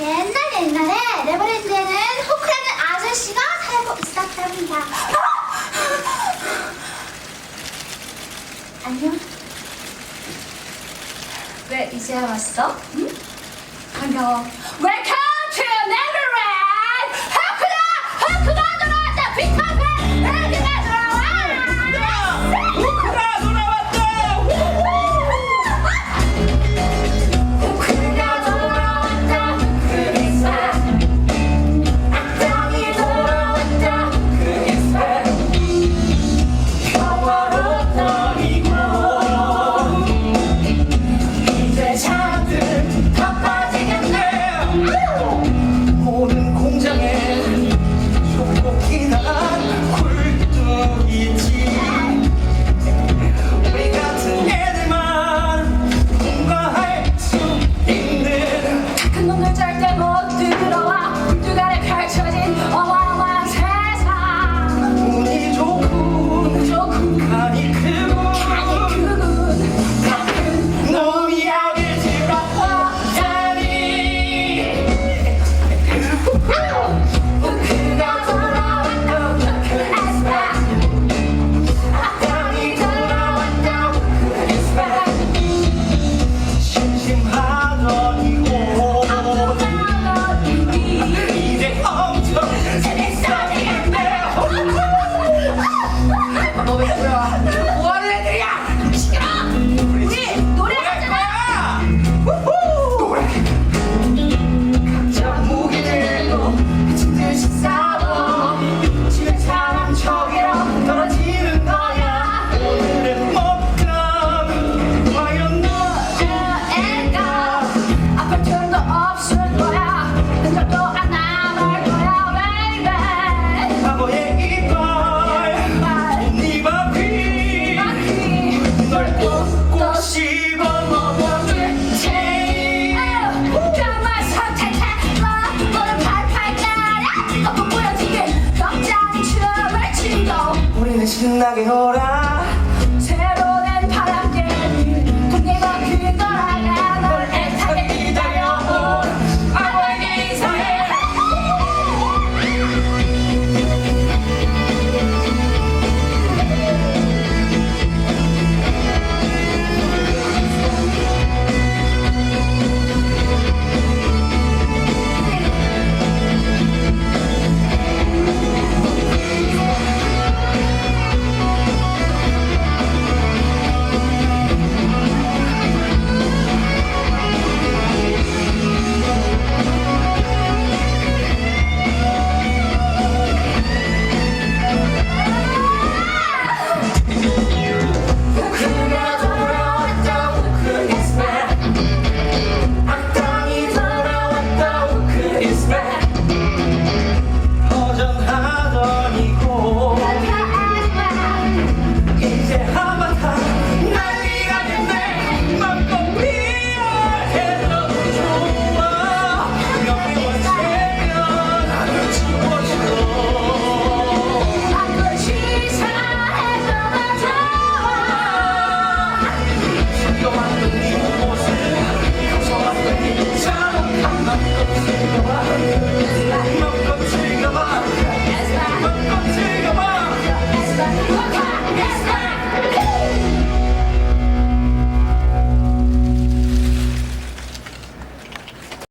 옛날 옛날에 레버랜드에는 호크라는 아저씨가 살고 있었답니다. 안녕. 왜 이제 왔어? 응? 반가워. 웰컴! Yeah. 신나게 놀아.